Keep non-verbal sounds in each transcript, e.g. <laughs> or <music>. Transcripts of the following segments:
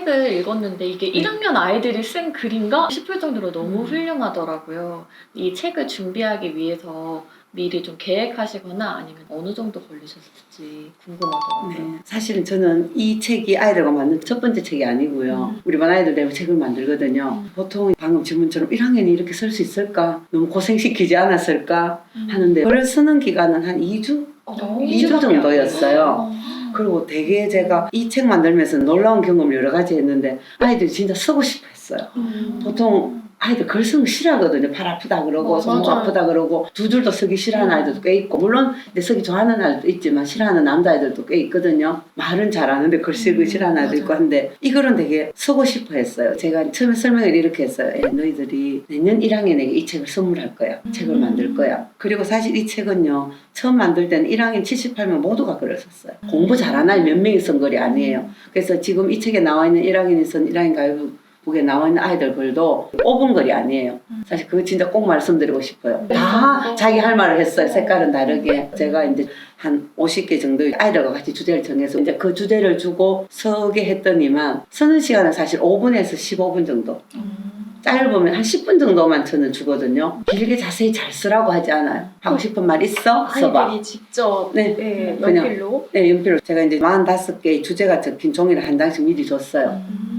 책을 읽었는데 이게 네. 1학년 아이들이 쓴 글인가 싶을 정도로 너무 음. 훌륭하더라고요. 이 책을 준비하기 위해서 미리 좀 계획하시거나 아니면 어느 정도 걸리셨을지 궁금하더라고요. 네, 사실은 저는 이 책이 아이들과 만든 첫 번째 책이 아니고요. 음. 우리 반 아이들 대고 책을 만들거든요. 음. 보통 방금 질문처럼 1학년이 이렇게 쓸 수 있을까? 너무 고생시키지 않았을까? 하는데 글을 쓰는 기간은 한 2주? 어, 2주 주밖에 안 정도였어요. 돼요. 그리고 되게 제가 이 책 만들면서 놀라운 경험을 여러 가지 했는데 아이들이 진짜 쓰고 싶어 했어요. 음. 보통 아이들 글 쓰는 거 싫어하거든요. 팔 아프다 그러고 어, 손목 맞아요. 아프다 그러고 두 줄도 쓰기 싫어하는 아이들도 꽤 있고 물론 내 쓰기 좋아하는 아이들도 있지만 싫어하는 남자아이들도 꽤 있거든요. 말은 잘하는데 글 쓰기 음, 싫어하는 아이도 있고. 한데 이 글은 되게 쓰고 싶어 했어요. 제가 처음에 설명을 이렇게 했어요. 예, 너희들이 내년 1학년에게 이 책을 선물할 거야. 책을 음. 만들 거야. 그리고 사실 이 책은요. 처음 만들 때는 1학년 78명 모두가 글을 썼어요. 음. 공부 잘하는 아이 몇 명이 쓴 글이 아니에요. 그래서 지금 이 책에 나와 있는 1학년이 쓴 1학년 가요 북에 나와 있는 아이들 글도 5분 글이 아니에요. 음. 사실 그거 진짜 꼭 말씀드리고 싶어요. 네. 다 자기 할 말을 했어요. 색깔은 다르게. 제가 이제 한 50개 정도 아이들과 같이 주제를 정해서 이제 그 주제를 주고 서게 했더니만 쓰는 시간은 사실 5분에서 15분 정도. 음. 짧으면 한 10분 정도만 저는 주거든요. 길게 자세히 잘 쓰라고 하지 않아요. 하고 싶은 말 있어? 써봐. 아이들이 직접 네. 네, 그냥. 연필로 네, 연필로 제가 이제 45개의 주제가 적힌 종이를 한 장씩 미리 줬어요. 음.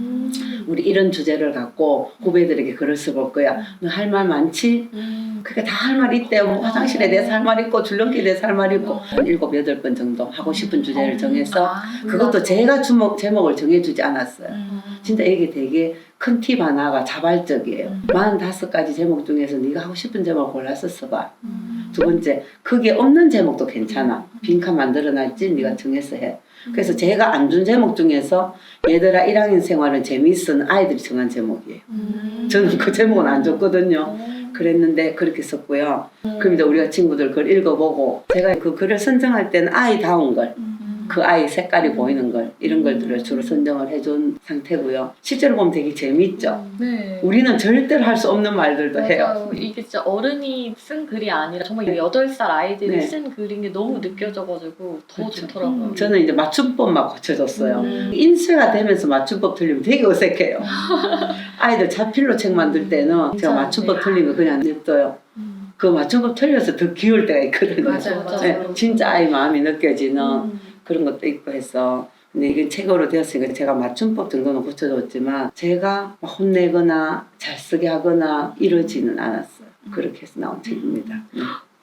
우리 이런 주제를 갖고 후배들에게 글을 써볼 거야. 너 할 말 많지? 음. 그게 다 할 말 있대요. 뭐 화장실에 대해서 할 말 있고 줄넘기에 대해서 할 말 있고 어. 한 일곱 여덟 번 정도 하고 싶은 주제를 정해서 아, 그것도 제가 주목 제목을 정해주지 않았어요. 음. 진짜 이게 되게 큰 팁 하나가 자발적이에요. 음. 45가지 제목 중에서 네가 하고 싶은 제목을 골라서 써봐. 음. 두 번째, 그게 없는 제목도 괜찮아. 빈칸 만들어놨지 네가 정해서 해. 그래서 제가 안 준 제목 중에서 얘들아 1학년 생활은 재미있어는 아이들이 정한 제목이에요. 음. 저는 그 제목은 안 줬거든요. 어. 그랬는데 그렇게 썼고요. 음. 그럼 이제 우리가 친구들 글 읽어보고 제가 그 글을 선정할 때는 아이다운 걸, 음. 그 아이 색깔이 보이는 걸 이런 것들을 주로 선정을 해준 상태고요. 실제로 보면 되게 재밌죠. 네. 우리는 절대로 할 수 없는 말들도 해요. 맞아요. 이게 진짜 어른이 쓴 글이 아니라 정말 8살 아이들이 네. 쓴 글인 게 너무 느껴져가지고 더 그렇죠. 좋더라고요. 음. 저는 이제 맞춤법만 고쳐줬어요. 음. 인쇄가 되면서 맞춤법 틀리면 되게 어색해요. <laughs> 아이들 자필로 책 만들 때는 제가 맞춤법 네. 거 그냥 냅둬요. 음. 그 맞춤법 틀려서 더 귀여울 때가 있거든요. 맞아요, 맞아요. 네, 진짜 아이 마음이 느껴지는 음. 그런 것도 있고 해서 근데 이게 책으로 되었으니까 제가 맞춤법 정도는 고쳐줬지만 제가 막 혼내거나 잘 쓰게 하거나 이러지는 않았어요. 그렇게 해서 나온 책입니다.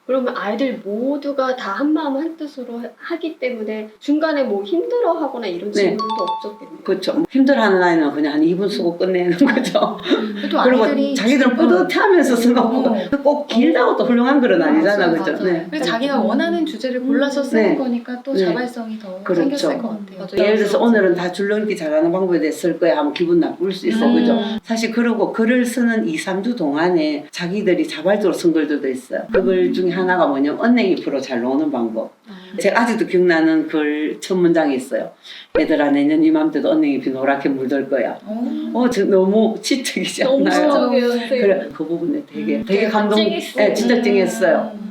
네. 그러면 아이들 모두가 다 한마음 한뜻으로 하- 하기 때문에 중간에 뭐 힘들어하거나 이런 네. 친구들도 없었겠네요. 그렇죠. 힘들어하는 아이는 그냥 한 2분 쓰고 끝내는 거죠. 그래도 <laughs> 그리고 아이들이 자기들은 지금- 뿌듯해하면서 쓰고 어. 꼭 길다고 또 훌륭한 글은 아니잖아, 맞아요, 그죠? 네. 그래서 자기가 원하는 주제를 골라서 쓰는 네. 거니까 또 네. 자발성이 더 그렇죠. 생겼을 것 같아요. 맞아요. 예를 들어서 오늘은 다 줄넘기 잘하는 방법에 대해 쓸 거야 하면 기분 나쁠 수 있어, 음. 그죠? 사실 그러고 글을 쓰는 2, 3주 동안에 자기들이 자발적으로 쓴 글들도 있어요. 그글 중에 하나가 뭐냐면 언행잎으로 잘 노는 방법. 제가 아직도 기억나는 글 첫 문장이 있어요. 얘들아 내년 이맘때도 언행잎이 노랗게 물들 거야. 어. 어, 저 너무 너무 않나요? 선생님. 그래 그 부분에 되게 음, 되게 되게 감동. 예, 진짜 찡했어요. 음.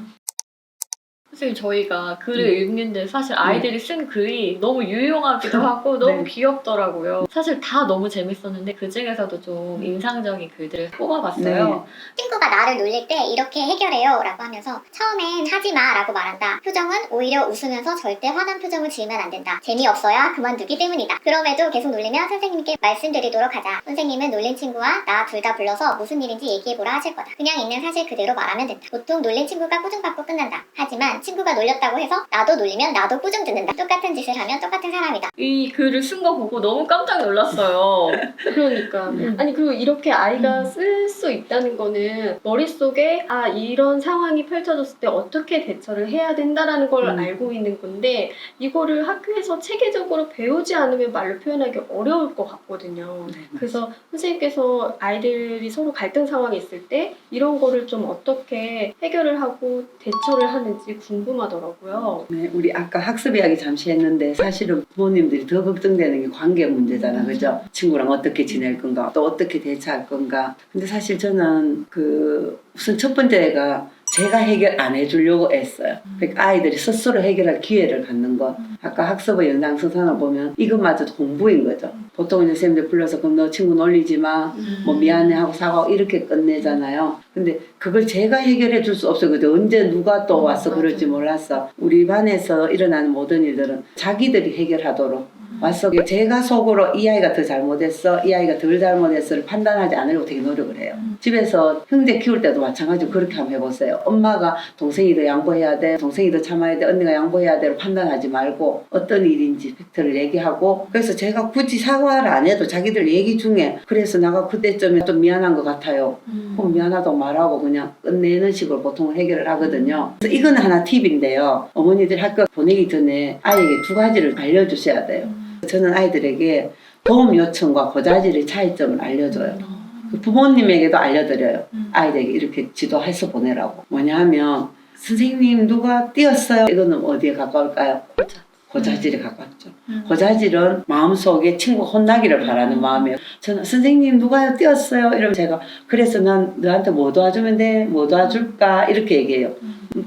선생님 저희가 글을 음. 읽는데 사실 아이들이 쓴 글이 너무 유용하기도 <laughs> 하고 네. 너무 귀엽더라고요. 사실 다 너무 재밌었는데 그 중에서도 좀 인상적인 글들을 뽑아봤어요. 친구가 나를 놀릴 때 이렇게 해결해요 라고 하면서 처음엔 하지 마 라고 말한다. 표정은 오히려 웃으면서 절대 화난 표정을 지으면 안 된다. 재미없어야 그만두기 때문이다. 그럼에도 계속 놀리면 선생님께 말씀드리도록 하자. 선생님은 놀린 친구와 나 둘 다 불러서 무슨 일인지 얘기해보라 하실 거다. 그냥 있는 사실 그대로 말하면 된다. 보통 놀린 친구가 꾸중받고 끝난다. 하지만 친구가 놀렸다고 해서 나도 놀리면 나도 꾸중 듣는다. 똑같은 짓을 하면 똑같은 사람이다. 이 글을 쓴 거 보고 너무 깜짝 놀랐어요. <laughs> 그러니까 음. 아니 그리고 이렇게 아이가 음. 쓸수 있다는 거는 머릿속에 아 이런 상황이 펼쳐졌을 때 어떻게 대처를 해야 된다라는 걸 음. 알고 있는 건데 이거를 학교에서 체계적으로 배우지 않으면 말로 표현하기 어려울 것 같거든요. 네. 그래서 선생님께서 아이들이 서로 갈등 상황이 있을 때 이런 거를 좀 어떻게 해결을 하고 대처를 하는지 궁금 하더라고요. 네, 우리 아까 학습 이야기 잠시 했는데 사실은 부모님들이 더 걱정되는 게 관계 문제잖아, 그죠? 친구랑 어떻게 지낼 건가, 또 어떻게 대처할 건가. 근데 사실 저는 그 우선 첫 번째가 제가 해결 안 해주려고 애써요. 그러니까 아이들이 스스로 해결할 기회를 갖는 것. 아까 학습의 연장선상을 보면 이것마저도 공부인 거죠. 보통 이제 선생님들 불러서 그럼 너 친구 놀리지 마. 뭐 미안해 하고 사과하고 이렇게 끝내잖아요. 근데 그걸 제가 해결해 줄 수 없어요. 근데 언제 누가 또 와서 맞아. 그럴지 몰랐어. 우리 반에서 일어나는 모든 일들은 자기들이 해결하도록 와서 제가 속으로 이 아이가 더 잘못했어, 이 아이가 덜 잘못했어를 판단하지 않으려고 되게 노력을 해요. 집에서 형제 키울 때도 마찬가지로 그렇게 한번 해보세요. 엄마가 동생이 더 양보해야 돼, 동생이 더 참아야 돼, 언니가 양보해야 돼로 판단하지 말고 어떤 일인지 팩트를 얘기하고 그래서 제가 굳이 사과를 안 해도 자기들 얘기 중에 그래서 내가 그때쯤에 좀 미안한 것 같아요. 그럼 미안하다고 말하고 그냥 끝내는 식으로 보통 해결을 하거든요. 그래서 이거는 하나 팁인데요. 어머니들 학교 보내기 전에 아이에게 두 가지를 알려주셔야 돼요. 저는 아이들에게 도움 요청과 고자질의 차이점을 알려줘요. 그 부모님에게도 알려드려요. 아이들에게 이렇게 지도해서 보내라고. 뭐냐 하면 선생님 누가 뛰었어요? 이거는 어디에 가까울까요? 고자. 고자질에 가깝죠. 고자질은 마음속에 친구 혼나기를 바라는 마음이에요. 저는 선생님 누가요 뛰었어요? 이러면 제가 그래서 난 너한테 뭐 도와주면 돼? 뭐 도와줄까? 이렇게 얘기해요.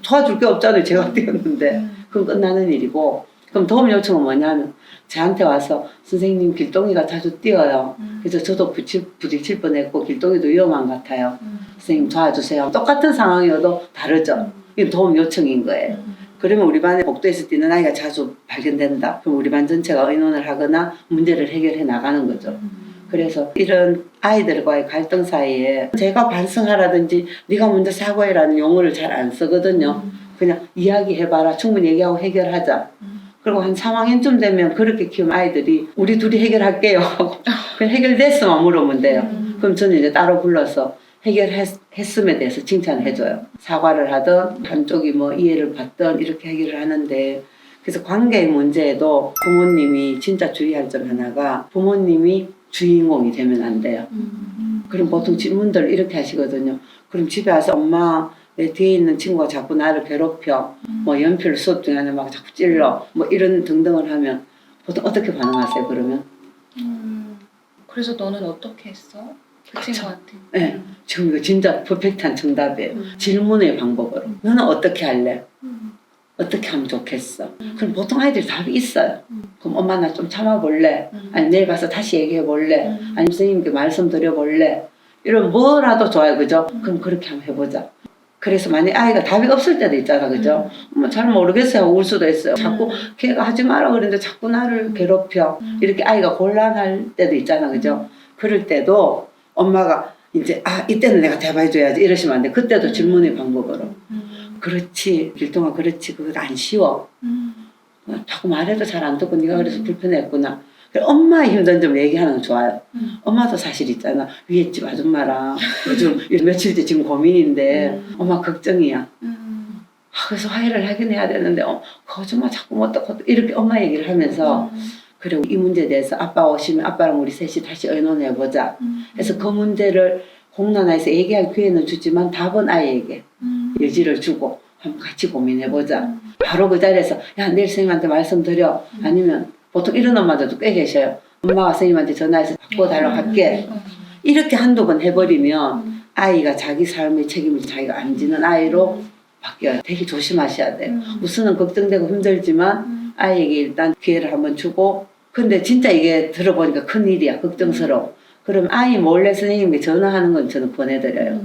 도와줄 게 없잖아요. 제가 뛰었는데. 그럼 끝나는 일이고 그럼 도움 요청은 뭐냐면 저한테 와서 선생님 길동이가 자주 뛰어요. 그래서 저도 부딪힐, 부딪힐 뻔했고 길동이도 위험한 것 같아요. 선생님 도와주세요. 똑같은 상황이어도 다르죠. 이게 도움 요청인 거예요. 그러면 우리 반에 복도에서 뛰는 아이가 자주 발견된다. 그럼 우리 반 전체가 의논을 하거나 문제를 해결해 나가는 거죠. 그래서 이런 아이들과의 갈등 사이에 제가 반성하라든지 네가 먼저 사과해라는 용어를 잘 안 쓰거든요. 그냥 이야기해봐라. 충분히 얘기하고 해결하자. 그리고 한 3학년쯤 되면 그렇게 키우면 아이들이 우리 둘이 해결할게요 <laughs> 그냥 해결됐으면 물으면 돼요. 그럼 저는 이제 따로 불러서 해결했음에 대해서 칭찬을 해줘요. 사과를 하든 한쪽이 뭐 이해를 받든 이렇게 해결을 하는데 그래서 관계의 문제에도 부모님이 진짜 주의할 점 하나가 부모님이 주인공이 되면 안 돼요. 그럼 보통 질문들 이렇게 하시거든요. 그럼 집에 와서 엄마 내 뒤에 있는 친구가 자꾸 나를 괴롭혀. 뭐 연필 수업 중에 막 자꾸 찔러. 뭐 이런 등등을 하면 보통 어떻게 반응하세요 그러면? 그래서 너는 어떻게 했어? 그 그쵸. 친구한테. 네. 지금 이거 진짜 퍼펙트한 정답이에요. 질문의 방법으로. 너는 어떻게 할래? 어떻게 하면 좋겠어? 그럼 보통 아이들이 답이 있어요. 그럼 엄마 나 좀 참아볼래? 아니 내일 가서 다시 얘기해볼래? 아니면 선생님께 말씀 드려볼래? 이런 뭐라도 좋아요. 그죠? 그럼 그렇게 한번 해보자. 그래서 만약 아이가 답이 없을 때도 있잖아. 그죠? 엄마 잘 모르겠어요. 울 수도 있어요. 자꾸 걔가 하지 마라 그러는데 자꾸 나를 괴롭혀. 이렇게 아이가 곤란할 때도 있잖아. 그죠? 그럴 때도 엄마가 이제 아 이때는 내가 대봐줘야지 이러시면 안 돼. 그때도 질문의 방법으로. 그렇지 길동아 그렇지 그거 안 쉬워. 어, 자꾸 말해도 잘 안 듣고 네가 그래서 불편했구나. 엄마의 힘든 점 얘기하는 건 좋아요. 엄마도 사실 있잖아. 위에 집 아줌마랑 요즘 며칠째 지금 고민인데 엄마 걱정이야. 아, 그래서 화해를 하긴 해야 되는데 어, 그 아줌마 자꾸 뭐 어떡 이렇게 엄마 얘기를 하면서 그래 이 문제에 대해서 아빠 오시면 아빠랑 우리 셋이 다시 의논해 보자. 그래서 그 문제를 공론화해서 얘기할 기회는 주지만 답은 아이에게 여지를 주고 한번 같이 고민해 보자. 바로 그 자리에서 야 내일 선생님한테 말씀드려. 아니면 보통 이런 엄마들도 꽤 계셔요. 엄마가 선생님한테 전화해서 바꿔달라고 할게. 이렇게 한두 번 해버리면 아이가 자기 삶의 책임을 자기가 안 지는 아이로 바뀌어요. 되게 조심하셔야 돼요. 우선은 걱정되고 힘들지만 아이에게 일단 기회를 한번 주고 근데 진짜 이게 들어보니까 큰일이야. 걱정스러워. 그럼 아이 몰래 선생님께 전화하는 건 저는 권해드려요.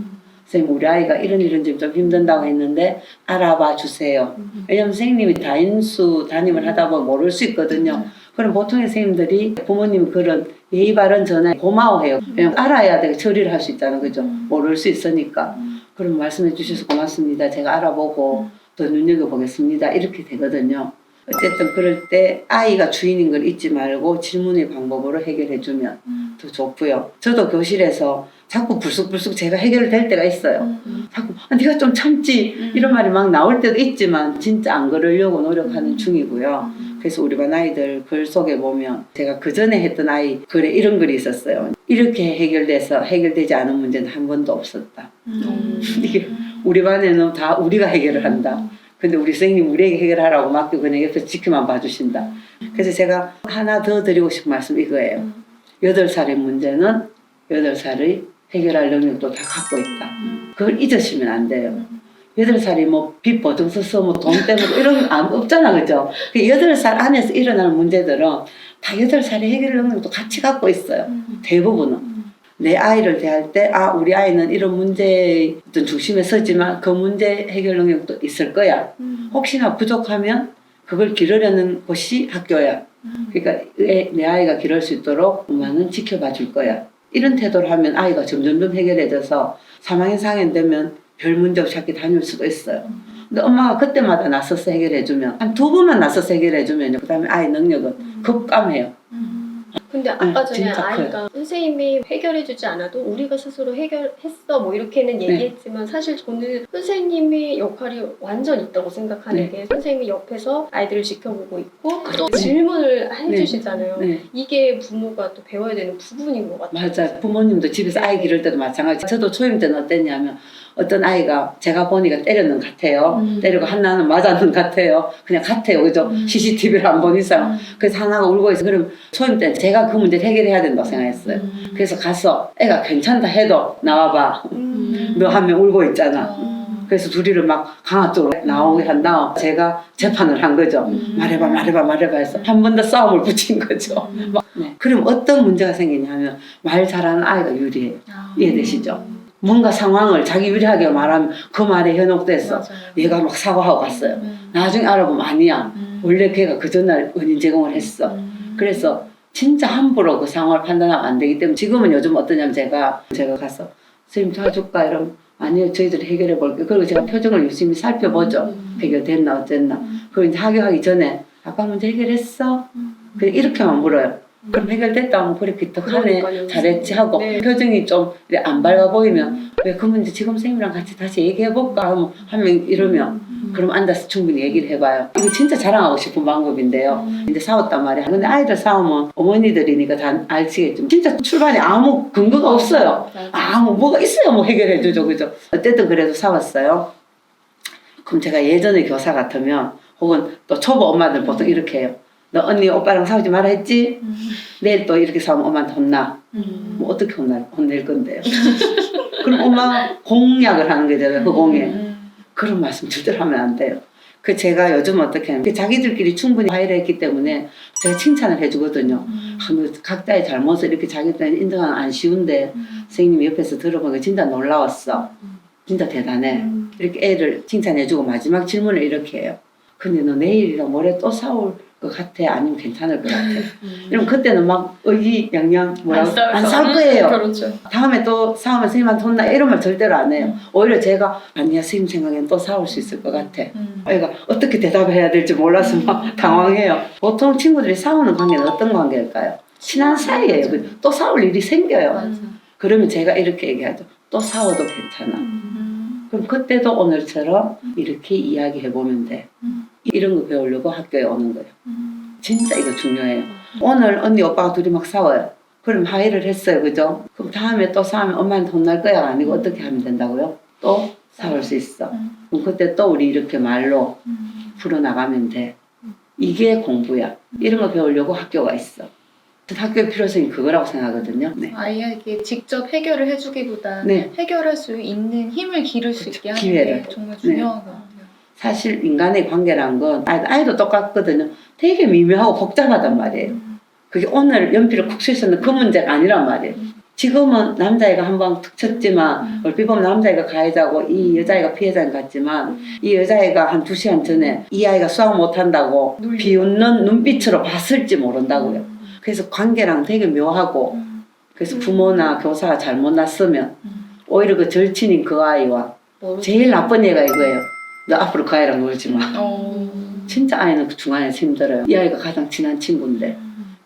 선생님 우리 아이가 이런 이런 점 좀 힘든다고 했는데 알아봐 주세요. 왜냐면 선생님이 다인수 담임을 하다 보면 모를 수 있거든요. 그럼 보통의 선생님들이 부모님 그런 예의 바른 전화에 고마워해요. 왜냐면 알아야 되고 처리를 할 수 있잖아요. 그죠? 모를 수 있으니까. 그럼 말씀해 주셔서 고맙습니다. 제가 알아보고 더 눈여겨보겠습니다. 이렇게 되거든요. 어쨌든 그럴 때 아이가 주인인 걸 잊지 말고 질문의 방법으로 해결해 주면 더 좋고요. 저도 교실에서 자꾸 불쑥불쑥 제가 해결될 때가 있어요. 자꾸 아, 네가 좀 참지 이런 말이 막 나올 때도 있지만 진짜 안 그러려고 노력하는 중이고요. 그래서 우리 반 아이들 글 속에 보면 제가 그 전에 했던 아이 글에 이런 글이 있었어요. 이렇게 해결돼서 해결되지 않은 문제는 한 번도 없었다. <laughs> 이게 우리 반에는 다 우리가 해결을 한다. 근데 우리 선생님 우리에게 해결하라고 맡기고 그냥 옆에서 지켜만 봐주신다. 그래서 제가 하나 더 드리고 싶은 말씀 이거예요. 여덟 살의 문제는 여덟 살의 해결할 능력도 다 갖고 있다. 그걸 잊으시면 안 돼요. 여덟 살이 뭐 빚 보증 써서 뭐돈 때문에 이런 거 안- 없잖아 그죠? 그 여덟 살 안에서 일어나는 문제들은 다 여덟 살의 해결 능력도 같이 갖고 있어요. 대부분은. 내 아이를 대할 때, 아, 우리 아이는 이런 문제의 어떤 중심에 서지만 그 문제 해결 능력도 있을 거야. 혹시나 부족하면 그걸 기르려는 곳이 학교야. 그러니까 내, 내 아이가 기를 수 있도록 엄마는 지켜봐 줄 거야. 이런 태도를 하면 아이가 점점점 해결해져서 3학년 4학년 되면 별 문제 없이 학교 다닐 수도 있어요. 근데 엄마가 그때마다 나서서 해결해주면 한 두 번만 나서서 해결해주면 그 다음에 아이 능력은 급감해요. 근데 아까 전에 진짜 커요. 아이가 선생님이 해결해주지 않아도 우리가 스스로 해결했어 뭐 이렇게는 네. 얘기했지만 사실 저는 선생님의 역할이 완전 있다고 생각하는 네. 게 선생님이 옆에서 아이들을 지켜보고 있고 또 네. 질문을 해주시잖아요. 네. 이게 부모가 또 배워야 되는 부분인 것 같아요. 맞아요. 부모님도 집에서 아이 기를 때도 마찬가지. 저도 초임 때는 어땠냐면 어떤 아이가 제가 보니까 때렸는 것 같아요. 음. 때리고 하나는 맞았는 것 같아요. 그냥 같아요. 그죠? 음. CCTV를 안 본 이상. 그래서 하나가 울고 있어. 그럼 초임 때 제가 그 문제를 해결해야 된다고 생각했어요. 음. 그래서 가서 애가 괜찮다 해도 나와봐. 음. 너 한 명 울고 있잖아. 어. 그래서 둘이를 막 강화 쪽으로 나오게 한 다음 제가 재판을 한 거죠. 음. 말해봐, 말해봐, 말해봐 해서 한 번 더 싸움을 붙인 거죠. 음. 네. 그럼 어떤 문제가 생기냐면 말 잘하는 아이가 유리해요. 아. 이해되시죠? 뭔가 상황을 자기 유리하게 말하면 그 말에 현혹돼서 맞아요. 얘가 막 사과하고 갔어요. 음. 나중에 알아보면 아니야. 음. 원래 걔가 그 전날 원인 제공을 했어. 음. 그래서 진짜 함부로 그 상황을 판단하면 안 되기 때문에 지금은 요즘 어떠냐면 제가 제가 가서 선생님 도와줄까 이러면 아니요 저희들이 해결해 볼게요. 그리고 제가 표정을 유심히 살펴보죠. 음. 해결됐나 어쨌나. 음. 그리고 이제 하교하기 전에 아까 문제 해결했어? 음. 그냥 이렇게만 물어요. 그럼 해결됐다 하면 그래 기특하네 그러니까요. 잘했지 하고 네. 표정이 좀 안 밝아 보이면 왜그 문제 지금 선생님이랑 같이 다시 얘기해 볼까 하면 한명 이러면 음. 그럼 앉아서 충분히 얘기를 해봐요. 이거 진짜 자랑하고 싶은 방법인데요. 음. 근데 싸웠단 말이야. 근데 아이들 싸우면 어머니들이니까 다 알지겠지만 진짜 출발에 아무 근거가 없어요. 아무 뭐가 있어야 뭐 해결해 주죠, 그죠? 어쨌든 그래도 싸웠어요. 그럼 제가 예전에 교사 같으면 혹은 또 초보 엄마들 보통 이렇게 해요. 너 언니 오빠랑 싸우지 말아 했지? 음. 내일 또 이렇게 싸우면 엄마한테 혼나. 음. 뭐 어떻게 혼날, 혼낼 건데요? <laughs> 그럼 엄마가 공약을 하는 거잖아요, 그 공약. 음. 그런 말씀 절대로 하면 안 돼요. 그 제가 요즘 어떻게 하냐면 자기들끼리 충분히 화해를 했기 때문에 제가 칭찬을 해주거든요. 음. 아, 뭐 각자의 잘못을 이렇게 자기들 인정하는 안 쉬운데 음. 선생님이 옆에서 들어보니까 진짜 놀라웠어. 음. 진짜 대단해. 음. 이렇게 애를 칭찬해주고 마지막 질문을 이렇게 해요. 근데 너 내일이랑 모레 또 싸울 것 같아? 아니면 괜찮을 것 같아? 음. 이러면 그때는 막 의기양양 뭐라고 안 거- 싸울 거예요. 그렇죠. 다음에 또 싸우면 선생님한테 혼나 이런 말 절대로 안 해요. 음. 오히려 제가 아니야 선생님 생각엔 또 싸울 수 있을 것 같아. 음. 애가 어떻게 대답해야 될지 몰라서 막 당황해요. 보통 친구들이 싸우는 관계는 어떤 관계일까요? 친한 사이예요. 그- 또 싸울 일이 생겨요. 맞아. 그러면 제가 이렇게 얘기하죠. 또 싸워도 괜찮아. 음. 그럼 그때도 오늘처럼 이렇게 이야기해 보면 돼. 음. 이런 거 배우려고 학교에 오는 거예요. 음. 진짜 이거 중요해요. 오늘 언니 오빠가 둘이 막 싸워요. 그럼 화해를 했어요. 그죠? 그럼 다음에 또 싸우면 엄마한테 혼날 거야 아니고 어떻게 하면 된다고요? 또 싸울 수 있어. 음. 그럼 그때 또 우리 이렇게 말로 음. 풀어나가면 돼. 이게 공부야. 이런 거 배우려고 학교가 있어. 학교의 필요성이 그거라고 생각하거든요. 네. 아이에게 직접 해결을 해주기보다 네. 해결할 수 있는 힘을 기를 수 그렇죠. 있게 하는 기회를. 게 정말 중요한 것 같아요. 사실 인간의 관계란 건 아이도, 아이도 똑같거든요. 되게 미묘하고 복잡하단 말이에요. 그게 오늘 연필을 쿡 쏘는 그 문제가 아니란 말이에요. 지금은 남자애가 한번툭 쳤지만 얼핏 보면 남자애가 가해자고 이 여자애가 피해자인 것 같지만 이 여자애가 한 두 시간 전에 이 아이가 수학 못한다고. 비웃는 눈빛으로 봤을지 모른다고요. 그래서 관계랑 되게 묘하고 음. 그래서 부모나 교사가 잘못 났으면 음. 오히려 그 절친인 그 아이와. 제일 나쁜 얘가 이거예요. 너 앞으로 그 아이랑 놀지 마. 어. 진짜 아이는 그 중간에서 힘들어요. 이 아이가 가장 친한 친구인데.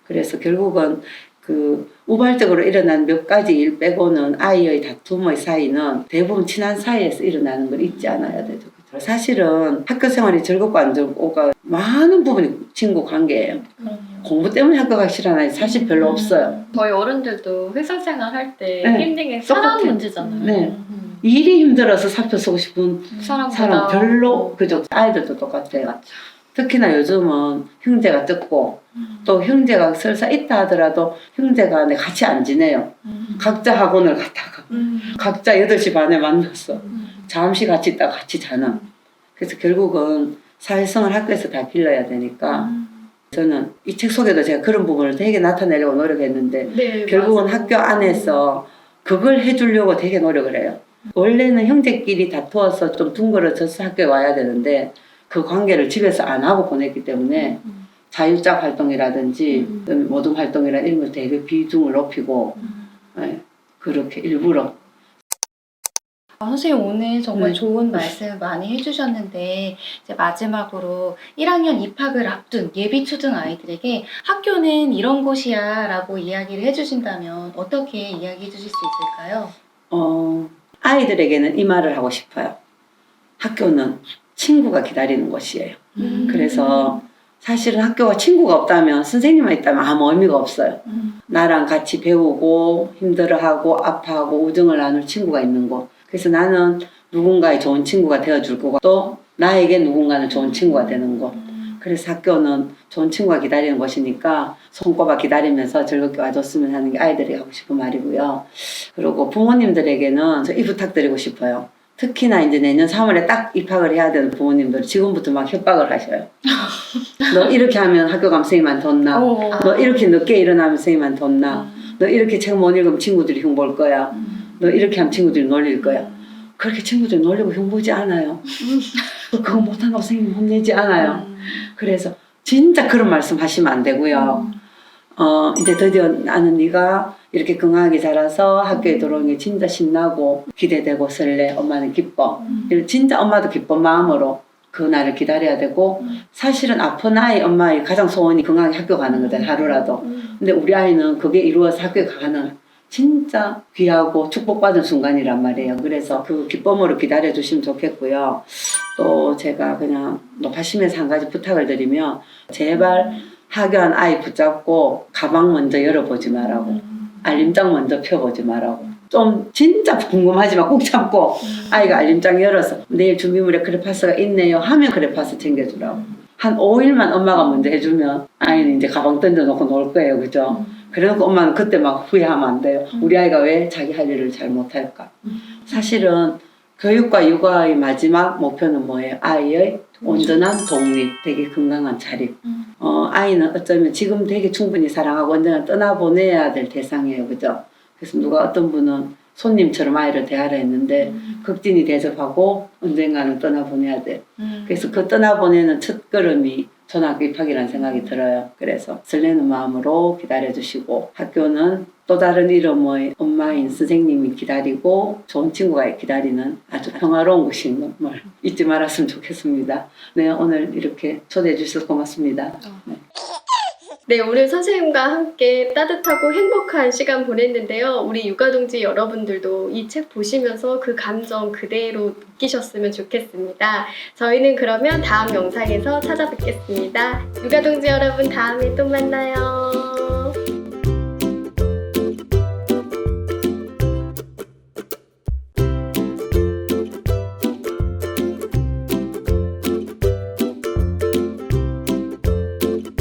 그래서 결국은 그 우발적으로 일어난 몇 가지 일 빼고는 아이의 다툼의 사이는 대부분 친한 사이에서 일어나는 걸 잊지 않아야 되죠. 사실은 학교 생활이 즐겁고 안 즐겁고가 많은 부분이 친구 관계예요. 그럼요. 공부 때문에 학교 가기 싫어하는 사실 별로 음. 없어요. 저희 어른들도 회사 생활 할 때 네. 힘든 게 사람 똑같아요. 문제잖아요. 네. 음. 일이 힘들어서 사표 쓰고 싶은 사람보다 사람 별로 어, 그죠? 아이들도 똑같아요. 맞죠. 특히나 요즘은 형제가 적고 음. 또 형제가 설사 있다 하더라도 형제가 내 같이 안 지내요. 음. 각자 학원을 갔다가 음. 각자 8시 반에 만났어. 음. 잠시 같이 있다가 같이 자는. 그래서 결국은 사회성을 학교에서 다 길러야 되니까 음. 저는 이 책 속에도 제가 그런 부분을 되게 나타내려고 노력했는데 네, 결국은 맞아요. 학교 안에서 그걸 해주려고 되게 노력을 해요. 원래는 형제끼리 다투어서 좀 둥그러져서 학교에 와야 되는데 그 관계를 집에서 안 하고 보냈기 때문에 음. 자율적 활동이라든지 음. 모든 활동이라 이런 걸 되게 비중을 높이고 음. 예, 그렇게 일부러 아, 선생님 오늘 정말 네. 좋은 말씀 많이 해주셨는데 이제 마지막으로 1학년 입학을 앞둔 예비 초등 아이들에게 학교는 이런 곳이야라고 이야기를 해주신다면 어떻게 이야기해 주실 수 있을까요? 어, 아이들에게는 이 말을 하고 싶어요. 학교는 친구가 기다리는 곳이에요. 음. 그래서 사실은 학교가 친구가 없다면 선생님만 있다면 아무 의미가 없어요. 음. 나랑 같이 배우고 힘들어하고 아파하고 우정을 나눌 친구가 있는 곳. 그래서 나는 누군가의 좋은 친구가 되어줄 거고 또 나에게 누군가는 좋은 친구가 되는 곳. 음. 그래서 학교는 좋은 친구가 기다리는 곳이니까 손꼽아 기다리면서 즐겁게 와줬으면 하는 게 아이들이 하고 싶은 말이고요. 그리고 부모님들에게는 저이 부탁드리고 싶어요. 특히나 이제 내년 3월에 딱 입학을 해야 되는 부모님들 지금부터 막 협박을 하셔요. <laughs> 너 이렇게 하면 학교 가면 선생님한테 혼나. 어. 너 이렇게 늦게 일어나면 선생님한테 혼나. 음. 너 이렇게 책 못 읽으면 친구들이 흉볼 거야. 음. 너 이렇게 하면 친구들이 놀릴 거야. 그렇게 친구들이 놀리고 흉보지 않아요. <laughs> 그거 못한다고 선생님 혼내지 않아요. 음. 그래서 진짜 그런 말씀 하시면 안 되고요. 음. 어, 이제 드디어 나는 네가 이렇게 건강하게 자라서 학교에 들어오는 게 진짜 신나고 기대되고 설레. 엄마는 기뻐. 음. 진짜 엄마도 기쁜 마음으로 그 날을 기다려야 되고 음. 사실은 아픈 아이 엄마의 가장 소원이 건강하게 학교 가는 거잖아요. 하루라도. 음. 근데 우리 아이는 그게 이루어서 학교에 가는 진짜 귀하고 축복받은 순간이란 말이에요. 그래서 그 기쁨으로 기다려 주시면 좋겠고요. 또 제가 그냥 높아심에서 한 가지 부탁을 드리면 제발 학교한 아이 붙잡고 가방 먼저 열어보지 말라고 음. 알림장 먼저 펴보지 말라고 좀 진짜 궁금하지만 꾹 참고 아이가 알림장 열어서 내일 준비물에 크레파스가 있네요 하면 크레파스 챙겨주라고 한 5일만 엄마가 먼저 해주면 아이는 이제 가방 던져놓고 놀 거예요 그죠? 그래놓고 엄마는 그때 막 후회하면 안 돼요. 우리 아이가 왜 자기 할 일을 잘 못할까? 사실은 교육과 육아의 마지막 목표는 뭐예요? 아이의 온전한 독립, 되게 건강한 자립. 음. 어, 아이는 어쩌면 지금 되게 충분히 사랑하고 언젠가 떠나보내야 될 대상이에요. 그죠? 그래서 누가 어떤 분은 손님처럼 아이를 대하라 했는데 극진히 대접하고 언젠가는 떠나보내야 돼. 음. 그래서 그 떠나보내는 첫 걸음이 초등학교 입학이라는 생각이 들어요. 그래서 설레는 마음으로 기다려주시고 학교는 또 다른 이름의 엄마인 선생님이 기다리고 좋은 친구가 기다리는 아주 평화로운 곳인 걸 잊지 말았으면 좋겠습니다. 네, 오늘 이렇게 초대해 주셔서 고맙습니다. 네, 오늘 선생님과 함께 따뜻하고 행복한 시간 보냈는데요. 우리 육아동지 여러분들도 이 책 보시면서 그 감정 그대로 느끼셨으면 좋겠습니다. 저희는 그러면 다음 영상에서 찾아뵙겠습니다. 육아동지 여러분 다음에 또 만나요.